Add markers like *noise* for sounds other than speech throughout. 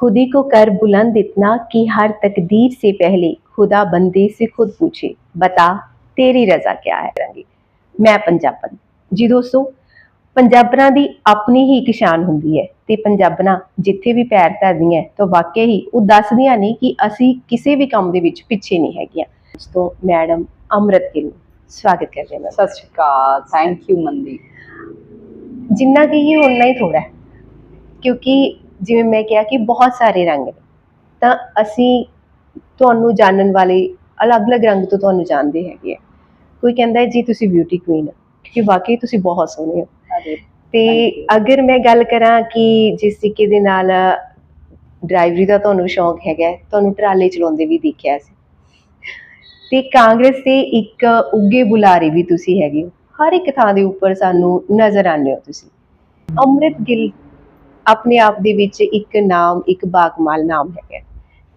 खुदी को कर बुलंद इतना कि हर तकदीर से पहले खुदा बंदे से खुद पूछे बता तेरी रजा क्या है रंगी ਮੈਂ ਪੰਜਾਬਣ ਜੀ ਦੋਸਤੋ ਪੰਜਾਬਣਾਂ ਦੀ ਆਪਣੀ ਹੀ ਇੱਕ ਸ਼ਾਨ ਹੁੰਦੀ ਹੈ ਤੇ ਪੰਜਾਬਣਾਂ ਜਿੱਥੇ ਵੀ ਪੈਰ ਧਰਦੀਆਂ ਹੈ ਤਾਂ ਵਾਕਿਆ ਹੀ ਉਹ ਦੱਸਦੀਆਂ ਨੇ ਕਿ ਅਸੀਂ ਕਿਸੇ ਵੀ ਕੰਮ ਦੇ ਵਿੱਚ ਪਿੱਛੇ ਨਹੀਂ ਹੈਗੀਆਂ ਉਸ ਤੋਂ ਮੈਡਮ ਅਮਰਤ ਗਿੱਲ ਨੂੰ ਸਵਾਗਤ ਕਰਦੇ ਹਾਂ ਸਤਿ ਸ਼੍ਰੀ ਅਕਾਲ ਥੈਂਕ ਯੂ ਮੰਦੀ ਜਿੰਨਾ ਕਿ ਇਹ ਉਨਾ ਹੀ ਥੋੜਾ ਹੈ ਕਿਉਂਕਿ ਜਿਵੇਂ ਮੈਂ ਕਿਹਾ ਕਿ ਬਹੁਤ ਸਾਰੇ ਰੰਗ ਨੇ ਤਾਂ ਅਸੀਂ ਤੁਹਾਨੂੰ ਜਾਣਨ ਵਾਲੇ ਅਲੱਗ-ਅਲੱਗ ਰੰਗ ਤੋਂ ਤੁਹਾਨੂੰ ਜਾਣਦੇ ਹੈਗੇ ਆ। ਕੋਈ ਕਹਿੰਦਾ ਹੈ ਜੀ ਤੁਸੀਂ ਬਿਊਟੀ ਕੁਈਨ ਹੋ ਕਿਉਂਕਿ ਵਾਕਈ ਤੁਸੀਂ ਬਹੁਤ ਸੋਹਣੇ ਹੋ। ਤੇ ਅਗਰ ਮੈਂ ਗੱਲ ਕਰਾਂ ਕਿ ਜਿਸ ਤਰੀਕੇ ਦੇ ਨਾਲ ਡਰਾਈਵਰੀ ਦਾ ਤੁਹਾਨੂੰ ਸ਼ੌਂਕ ਹੈਗਾ ਤੁਹਾਨੂੰ ਟਰਾਲੇ ਚਲਾਉਂਦੇ ਵੀ ਦੇਖਿਆ ਸੀ। ਤੇ ਕਾਂਗਰਸ ਦੇ ਇੱਕ ਉੱਗੇ ਬੁਲਾਰੇ ਵੀ ਤੁਸੀਂ ਹੈਗੇ ਹੋ ਹਰ ਇੱਕ ਥਾਂ ਦੇ ਉੱਪਰ ਸਾਨੂੰ ਨਜ਼ਰ ਆਉਂਦੇ ਹੋ ਤੁਸੀਂ। ਅੰਮ੍ਰਿਤ ਗਿੱਲ ਆਪਣੇ ਆਪ ਦੇ ਵਿੱਚ ਇੱਕ ਨਾਮ, ਇੱਕ ਬਾਗਮਾਲ ਨਾਮ ਹੈਗਾ।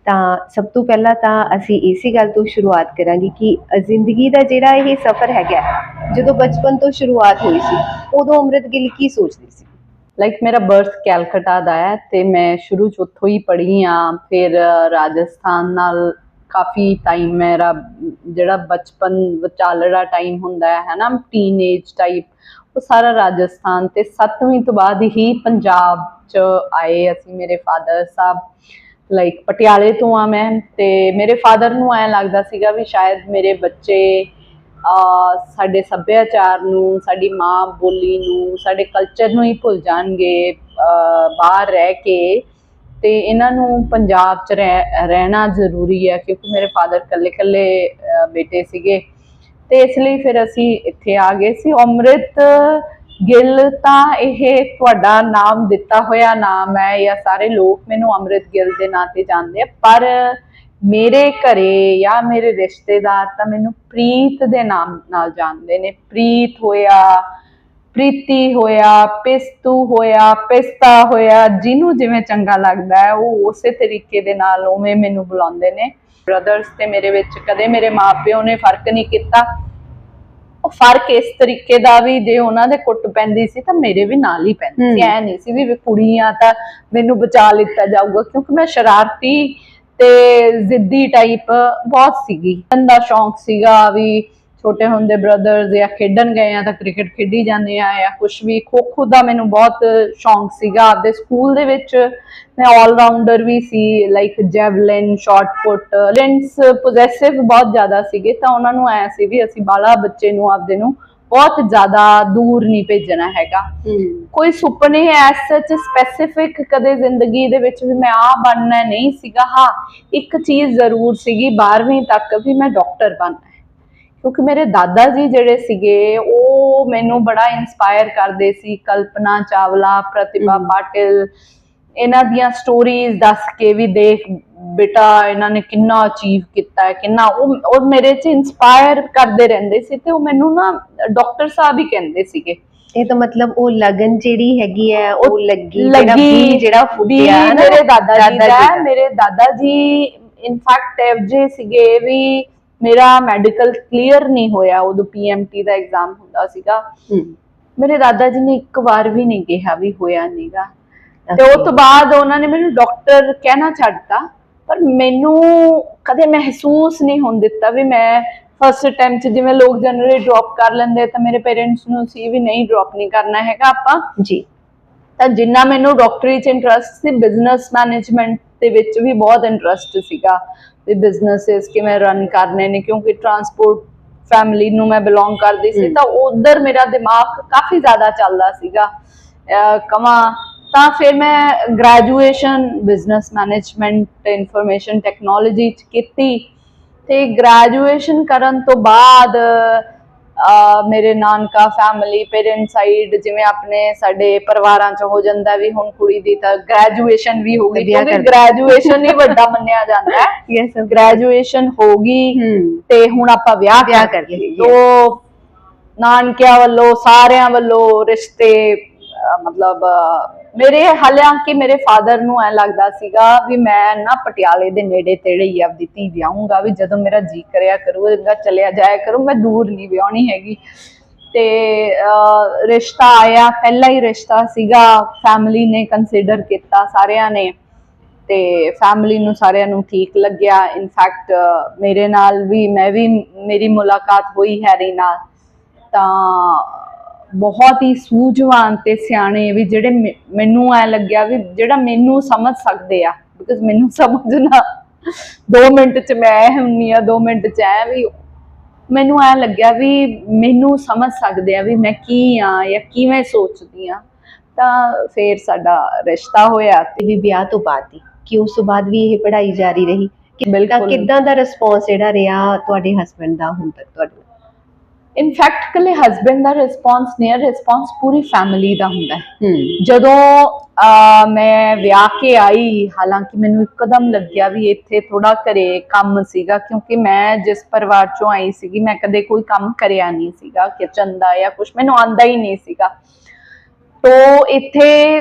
ਤਾਂ ਸਭ ਤੋਂ ਪਹਿਲਾਂ ਤਾਂ ਅਸੀਂ ਇਸੇ ਗੱਲ ਤੋਂ ਸ਼ੁਰੂਆਤ ਕਰਾਂਗੇ ਕਿ ਜ਼ਿੰਦਗੀ ਦਾ ਜਿਹੜਾ ਇਹ ਸਫ਼ਰ ਹੈਗਾ, ਜਦੋਂ ਬਚਪਨ ਤੋਂ ਸ਼ੁਰੂਆਤ ਹੋਈ ਸੀ, ਉਦੋਂ ਅੰਮ੍ਰਿਤ ਗਿੱਲ ਕੀ ਸੋਚਦੀ ਸੀ? ਲਾਈਕ ਮੇਰਾ ਬਰਥ ਕੈਲਕਟਾ ਦਾ ਹੈ ਤੇ ਮੈਂ ਸ਼ੁਰੂ ਚ ਉੱਥੋਂ ਹੀ ਪੜ੍ਹੀ ਆ ਫਿਰ ਰਾਜਸਥਾਨ ਨਾਲ ਕਾਫੀ ਟਾਈਮ ਮੇਰਾ ਜਿਹੜਾ ਬਚਪਨ ਵਿਚਾਲੜਾ ਟਾਈਮ ਹੁੰਦਾ ਹੈ ਹਨਾ ਟੀਨੇਜ ਟਾਈਪ ਉਹ ਸਾਰਾ ਰਾਜਸਥਾਨ ਤੇ 7ਵੀਂ ਤੋਂ ਬਾਅਦ ਹੀ ਪੰਜਾਬ ਚ ਆਏ, ਅਸੀਂ ਮੇਰੇ ਫਾਦਰ ਸਾਹਿਬ ਲਾਈਕ ਪਟਿਆਲੇ ਤੋਂ ਆ ਮੈਂ ਤੇ ਮੇਰੇ ਫਾਦਰ ਨੂੰ ਐਂ ਲੱਗਦਾ ਸੀਗਾ ਵੀ ਸ਼ਾਇਦ ਮੇਰੇ ਬੱਚੇ ਸਾਡੇ ਸੱਭਿਆਚਾਰ ਨੂੰ, ਸਾਡੀ ਮਾਂ ਬੋਲੀ ਨੂੰ, ਸਾਡੇ ਕਲਚਰ ਨੂੰ ਹੀ ਭੁੱਲ ਜਾਣਗੇ ਬਾਹਰ ਰਹਿ ਕੇ। ਤੇ ਇਹਨਾਂ ਨੂੰ ਪੰਜਾਬ 'ਚ ਰਹਿ- ਰਹਿਣਾ ਜ਼ਰੂਰੀ ਹੈ ਕਿਉਂਕਿ ਮੇਰੇ ਫਾਦਰ ਕੱਲੇ ਕੱਲੇ ਬੇਟੇ ਸੀਗੇ। ਤੇ ਇਸ ਲਈ ਫਿਰ ਅਸੀਂ ਇੱਥੇ ਆ ਗਏ ਸੀ। ਅੰਮ੍ਰਿਤ ਗਿੱਲ ਤਾਂ ਇਹ ਤੁਹਾਡਾ ਨਾਮ ਦਿੱਤਾ ਹੋਇਆ ਨਾਮ ਹੈ ਜਾਂ ਸਾਰੇ ਲੋਕ ਮੈਨੂੰ ਅੰਮ੍ਰਿਤ ਗਿੱਲ ਦੇ ਨਾਂ ਤੇ ਜਾਣਦੇ ਆ, ਪਰ ਮੇਰੇ ਘਰੇ ਜਾਂ ਮੇਰੇ ਰਿਸ਼ਤੇਦਾਰ ਤਾਂ ਮੈਨੂੰ ਪ੍ਰੀਤ ਦੇ ਨਾਮ ਨਾਲ ਜਾਣਦੇ ਨੇ। ਪ੍ਰੀਤ ਹੋਇਆ, ਪ੍ਰੀਤੀ ਹੋਇਆ, ਪਿਸਤੂ ਹੋਇਆ, ਪਿਸਤਾ ਹੋਇਆ, ਜਿਹਨੂੰ ਜਿਵੇਂ ਚੰਗਾ ਲੱਗਦਾ ਹੈ, ਉਹ ਉਸੇ ਤਰੀਕੇ ਦੇ ਨਾਲ ਉਵੇਂ ਮੈਨੂੰ ਬੁਲਾਉਂਦੇ ਨੇ। ਬ੍ਰਦਰਸ ਤੇ ਮੇਰੇ ਵਿੱਚ ਕਦੇ ਮੇਰੇ ਮਾਪਿਓ ਨੇ ਫ਼ਰਕ ਨਹੀਂ ਕੀਤਾ। ਉਹ ਫ਼ਰਕ ਇਸ ਤਰੀਕੇ ਦਾ ਵੀ ਜੇ ਉਹਨਾਂ ਦੇ ਕੁੱਟ ਪੈਂਦੀ ਸੀ ਤਾਂ ਮੇਰੇ ਵੀ ਨਾਲ ਹੀ ਪੈਂਦੀ ਸੀ। ਐ ਨਹੀਂ ਸੀ ਵੀ ਵੀ ਕੁੜੀਆਂ ਤਾਂ ਮੈਨੂੰ ਬਚਾ ਲਿੱਤਾ ਜਾਊਗਾ ਕਿਉਂਕਿ ਮੈਂ ਸ਼ਰਾਰਤੀ ਤੇ ਜ਼ਿੱਦੀ ਟਾਈਪ ਬਹੁਤ ਸੀਗੀ ਦਾ ਸ਼ੌਂਕ ਸੀਗਾ ਵੀ ਛੋਟੇ ਹੁੰਦੇ ਬ੍ਰਦਰਸ ਜਾਂ ਖੇਡਣ ਗਏ ਆ ਤਾਂ ਕ੍ਰਿਕਟ ਖੇਡੀ ਜਾਂਦੇ ਆ ਜਾਂ ਕੁਝ ਵੀ ਖੋ ਖੋ ਦਾ ਮੈਨੂੰ ਬਹੁਤ ਸ਼ੌਂਕ ਸੀਗਾ। ਆਪਦੇ ਸਕੂਲ ਦੇ ਵਿੱਚ ਮੈਂ 올 ਰਾਊਂਡਰ ਵੀ ਸੀ ਲਾਈਕ ਜੈਵਲਿਨ ਸ਼ਾਰਟ ਪੁੱਟ ਲੈਂਸ ਪੋਜੈਸਿਵ ਬਹੁਤ ਜ਼ਿਆਦਾ ਸੀਗੇ। ਤਾਂ ਉਹਨਾਂ ਨੂੰ ਐ ਸੀ ਵੀ ਅਸੀਂ ਬਾਲਾ ਬੱਚੇ ਨੂੰ ਆਪਦੇ ਨੂੰ ਬਹੁਤ ਜ਼ਿਆਦਾ ਦੂਰ ਨਹੀਂ ਭੇਜਣਾ ਹੈਗਾ। ਕੋਈ ਸੁਪਨੇ ਐਸ ਸੱਚ ਸਪੈਸੀਫਿਕ ਕਦੇ ਜ਼ਿੰਦਗੀ ਦੇ ਵਿੱਚ ਵੀ ਮੈਂ ਆ ਬਣਨਾ ਨਹੀਂ ਸੀਗਾ। ਹਾਂ ਇੱਕ ਚੀਜ਼ ਜ਼ਰੂਰ ਸੀਗੀ 12ਵੀਂ ਤੱਕ ਵੀ ਮੈਂ ਡਾਕਟਰ ਬਣਨਾ ਕਿਉਂਕਿ ਮੇਰੇ ਦਾਦਾ ਜੀ ਜਿਹੜੇ ਸੀਗੇ ਉਹ ਮੈਨੂੰ ਬੜਾ ਇਨਸਪਾਇਰ ਕਰਦੇ ਸੀ ਕਲਪਨਾ ਚਾਵਲਾ ਪ੍ਰਤਿਭਾ। ਪਾਟਿਲ ਇਹਨਾਂ ਦੀਆਂ ਸਟੋਰੀਜ਼ ਦੱਸ ਕੇ ਵੀ ਦੇਖ ਬੇਟਾ ਇਹਨਾਂ ਨੇ ਕਿੰਨਾ ਅਚੀਵ ਕੀਤਾ ਹੈ ਕਿੰਨਾ ਉਹ ਮੇਰੇ 'ਚ ਇਨਸਪਾਇਰ ਕਰਦੇ ਰਹਿੰਦੇ ਸੀ ਤੇ ਉਹ ਮੈਨੂੰ ਨਾ ਡਾਕਟਰ ਸਾਹਿਬ ਹੀ ਕਹਿੰਦੇ ਸੀਗੇ ਇਹ ਤਾਂ ਮਤਲਬ ਉਹ ਲਗਨ ਜਿਹੜੀ ਹੈਗੀ ਹੈ ਉਹ ਲੱਗੀ ਜਿਹੜਾ ਲੱਗੀ ਬੀਜ ਜਿਹੜਾ ਵੀ ਫੁੱਟਿਆ ਮੇਰੇ ਦਾਦਾ ਜੀ ਦਾ। ਮੇਰੇ ਦਾਦਾ ਜੀ ਇਨਫੈਕਟ ਐਫਜੇ ਸੀਗੇ ਵੀ ਮੇਰਾ ਮੈਡੀਕਲ ਕਲੀਅਰ ਨਹੀਂ ਹੋਇਆ ਉਦੋਂ ਪੀਐਮਟੀ ਦਾ ਐਗਜ਼ਾਮ ਹੁੰਦਾ ਸੀਗਾ। ਮੇਰੇ ਦਾਦਾ ਜੀ ਨੇ ਇੱਕ ਵਾਰ ਵੀ ਨਹੀਂ ਕਿਹਾ ਵੀ ਹੋਇਆ ਨਹੀਂਗਾ। ਤੇ. ਉਸ ਤੋਂ ਬਾਅਦ ਉਹਨਾਂ ਨੇ ਮੈਨੂੰ ਡਾਕਟਰ ਕਹਿਣਾ ਛੱਡਤਾ ਪਰ ਮੈਨੂੰ ਕਦੇ ਮਹਿਸੂਸ ਨਹੀਂ ਹੋਣ ਦਿੱਤਾ ਵੀ ਮੈਂ ਫਸਟ ਅਟੈਂਪਟ ਚ ਜਿਵੇਂ ਲੋਕ ਜਨਰਲੀ ਡ੍ਰੌਪ ਕਰ ਲੈਂਦੇ ਤਾਂ ਮੇਰੇ ਪੇਰੈਂਟਸ ਨੂੰ ਸੀ ਵੀ ਨਹੀਂ ਡ੍ਰੌਪ ਨਹੀਂ ਕਰਨਾ ਹੈਗਾ ਆਪਾਂ। ਜੀ। ਤਾਂ ਜਿੰਨਾ ਮੈਨੂੰ ਡਾਕਟਰੀ ਚ ਇੰਟਰਸਟ ਸੀ ਬਿਜ਼ਨਸ ਮੈਨੇਜਮੈਂਟ ਦੇ ਵਿੱਚ ਵੀ ਬਹੁਤ ਇੰਟਰਸਟ ਸੀਗਾ ਵੀ ਬਿਜ਼ਨੈਸਸ ਕਿਵੇਂ ਰਨ ਕਰਨੇ ਨੇ ਕਿਉਂਕਿ ਟਰਾਂਸਪੋਰਟ ਫੈਮਿਲੀ ਨੂੰ ਮੈਂ ਬਿਲੋਂਗ ਕਰਦੀ ਸੀ। ਤਾਂ ਉਧਰ ਮੇਰਾ ਦਿਮਾਗ ਕਾਫੀ ਜ਼ਿਆਦਾ ਚੱਲਦਾ ਸੀਗਾ ਕਮਾ ਤਾਂ ਫਿਰ ਮੈਂ graduation business management information technology ਚ ਕੀਤੀ ਤੇ ਗ੍ਰੈਜੂਏਸ਼ਨ ਕਰਨ ਤੋਂ ਬਾਅਦ ਮੇਰੇ ਨਾਨਕਾ ਫੈਮਿਲੀ ਪੇਰੈਂਟ ਸਾਈਡ ਜਿਵੇਂ ਆਪਣੇ ਸਾਡੇ ਪਰਿਵਾਰਾਂ ਚ ਹੋ ਜਾਂਦਾ ਵੀ ਹੁਣ ਕੁੜੀ ਦੀ ਤਾਂ ਗ੍ਰੈਜੂਏਸ਼ਨ ਵੀ ਹੋ ਗਈ ਕਿਉਂਕਿ ਗ੍ਰੈਜੂਏਸ਼ਨ ਹੀ ਵੱਡਾ ਮੰਨਿਆ ਜਾਂਦਾ ਹੈ। *laughs* ਯੈਸ ਗ੍ਰੈਜੂਏਸ਼ਨ ਹੋ ਗਈ ਤੇ ਹੁਣ ਆਪਾਂ ਵਿਆਹ ਵਿਆਹ ਕਰ ਲਈਏ। ਤੋ ਨਾਨਕਿਆਂ ਵੱਲੋਂ ਸਾਰਿਆਂ ਵੱਲੋਂ ਰਿਸ਼ਤੇ ਮਤਲਬ ਮੇਰੇ ਹਾਲਾਂਕਿ ਮੇਰੇ ਫਾਦਰ ਨੂੰ ਐ ਲੱਗਦਾ ਸੀਗਾ ਵੀ ਮੈਂ ਨਾ ਪਟਿਆਲੇ ਦੇ ਨੇੜੇ ਤੇੜੇ ਹੀ ਆਪਦੀ ਧੀ ਵਿਆਹੂੰਗਾ, ਵੀ ਜਦੋਂ ਮੇਰਾ ਜੀ ਕਰਿਆ ਕਰੂਗਾ ਚਲਿਆ ਜਾਇਆ ਕਰੂ, ਮੈਂ ਦੂਰ ਨਹੀਂ ਵਿਆਹਣੀ ਹੈਗੀ। ਤੇ ਰਿਸ਼ਤਾ ਆਇਆ, ਪਹਿਲਾ ਹੀ ਰਿਸ਼ਤਾ ਸੀਗਾ ਫੈਮਿਲੀ ਨੇ ਕੰਸੀਡਰ ਕੀਤਾ ਸਾਰਿਆਂ ਨੇ। ਤੇ ਫੈਮਿਲੀ ਨੂੰ ਸਾਰਿਆਂ ਨੂੰ ਠੀਕ ਲੱਗਿਆ। ਇਨਫੈਕਟ ਮੇਰੇ ਨਾਲ ਵੀ, ਮੈਂ ਵੀ, ਮੇਰੀ ਮੁਲਾਕਾਤ ਹੋਈ ਹੈਰੀ ਨਾਲ। ਤਾਂ ਬਹੁਤ ਹੀ ਸੂਝਵਾਨ ਤੇ ਸਿਆਣੇ ਵੀ ਜਿਹੜੇ ਮੈਨੂੰ ਐ ਲੱਗਿਆ ਵੀ ਜਿਹੜਾ ਮੈਨੂੰ ਸਮਝ ਸਕਦੇ ਆ ਬਿਕਾਜ਼ ਮੈਨੂੰ ਸਮਝਣਾ 2 ਮਿੰਟ ਚ ਮੈਂ ਹੁੰਨੀ ਆ 2 ਮਿੰਟ ਚ ਐ ਵੀ ਮੈਨੂੰ ਐ ਲੱਗਿਆ ਵੀ ਮੈਨੂੰ ਸਮਝ ਸਕਦੇ ਆ ਵੀ ਮੈਂ ਕੀ ਆ ਜਾਂ ਕਿਵੇਂ ਸੋਚਦੀ ਆ ਤਾਂ ਫੇਰ ਸਾਡਾ ਰਿਸ਼ਤਾ ਹੋਇਆ ਤੇ ਵੀ ਵਿਆਹ ਤੋਂ ਬਾਅਦ ਹੀ ਕਿ ਉਸ ਤੋਂ ਬਾਅਦ ਵੀ ਇਹ ਪੜ੍ਹਾਈ ਜਾਰੀ ਰਹੀ ਕਿ- ਬਿਲਕੁਲ। ਕਿੱਦਾਂ ਦਾ ਰਿਸਪੌਂਸ ਜਿਹੜਾ ਰਿਹਾ ਤੁਹਾਡੇ ਹਸਬੰਡ ਦਾ ਹੁਣ ਤੱਕ ਤੁਹਾਡੇ? ਇਨਫੈਕਟ ਕੱਲੇ ਹਸਬੰਡ ਦਾ ਰਿਸਪੌਂਸ ਨਹੀਂ ਹੈ ਰਿਸਪੌਂਸ ਪੂਰੀ ਫੈਮਿਲੀ ਦਾ ਹੁੰਦਾ ਹੈ। ਜਦੋਂ ਮੈਂ ਵਿਆਹ ਕੇ ਆਈ ਹਾਲਾਂਕਿ ਮੈਨੂੰ ਇੱਕਦਮ ਲੱਗਿਆ ਵੀ ਇੱਥੇ ਥੋੜਾ ਘਰੇ ਕੰਮ ਸੀਗਾ ਕਿਉਂਕਿ ਮੈਂ ਜਿਸ ਪਰਿਵਾਰ ਚੋਂ ਆਈ ਸੀਗੀ ਮੈਂ ਕਦੇ ਕੋਈ ਕੰਮ ਕਰਿਆ ਨਹੀਂ ਸੀਗਾ ਕਿਚਨ ਦਾ ਜਾਂ ਕੁਝ ਮੈਨੂੰ ਆਂਦਾ ਹੀ ਨਹੀਂ ਸੀਗਾ। ਤੋ ਇੱਥੇ